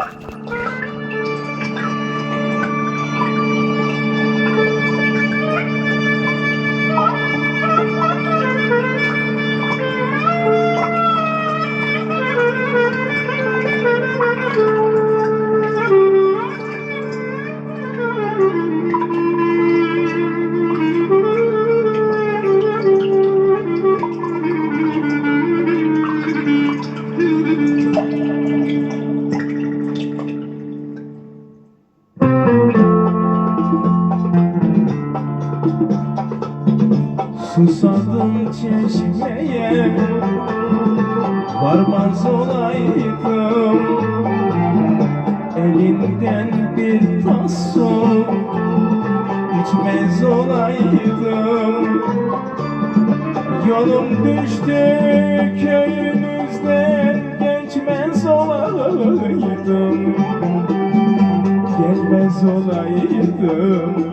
嘛。Susadım çeşmeye. Varmaz olaydım. Elinden bir tas su İçmez olaydım. Yolum düştü köyünüzden Geçmez olaydım. Gelmez olaydım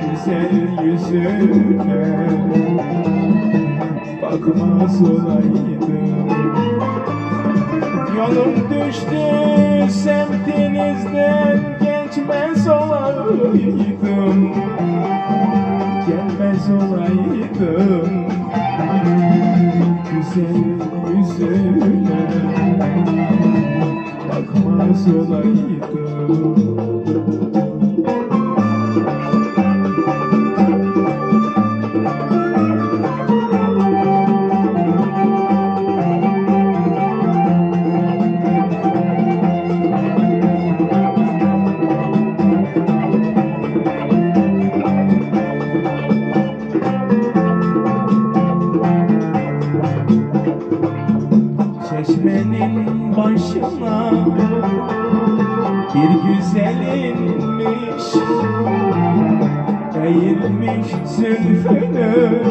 güzel yüzüne Bakmaz olaydım Yolum düştü semtinizden Geçmez olaydım. Gelmez olaydım. Güzel yüzüne Bakmaz olaydım başına bir güzel inmiş Eğilmiş zülfünü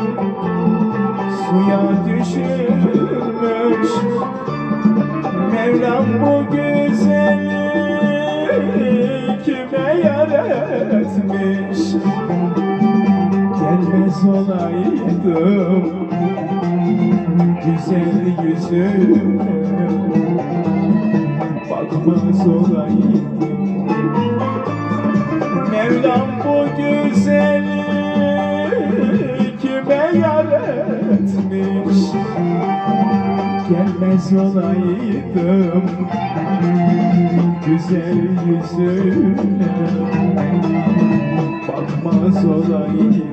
suya düşürmüş. Mevlam bu güzeli kime yar etmiş Gelmez olaydım güzel yüzüne bakmaz olaydım Mevlam bu güzeli kime yar etmiş Gelmez olaydım güzel yüzüne. Bakmaz olaydım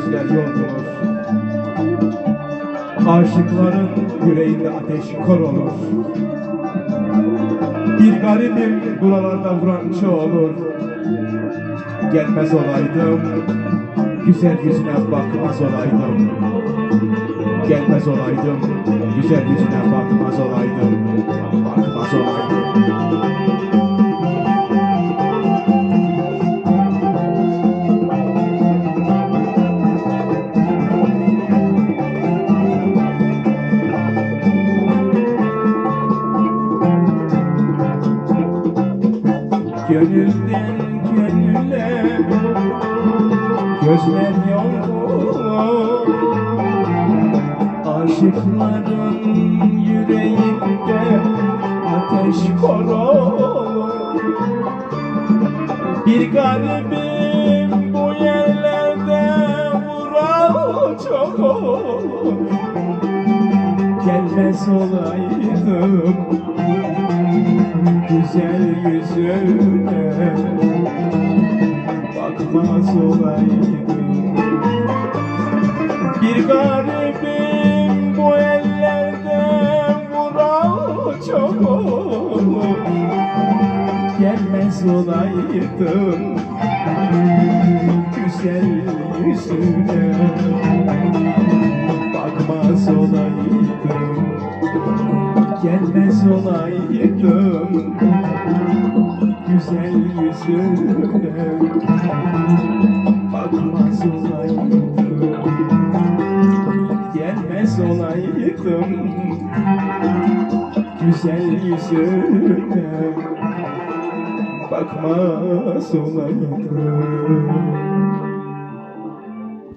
gözler yoldur Aşıkların yüreğinde ateş kor olur. Bir garibim buralarda vuran olur Gelmez olaydım Güzel yüzüne bakmaz olaydım. Gelmez olaydım Güzel yüzüne bakmaz olaydım. Bakmaz olaydım Gönülden gönüle Gözler yoldur Aşıkların yüreğinde Ateş kor olur Bir garibim bu yerlerde Vuran çok olur Gelmez olaydım güzel yüzüne bakmaz olaydım Bir garibim bu ellerde vuran çok. Olur Gelmez olaydım. Güzel yüzüne bakmaz olaydım gelmez olaydım güzel yüzüne bakmaz olaydım gelmez olaydım güzel yüzüne bakmaz olaydım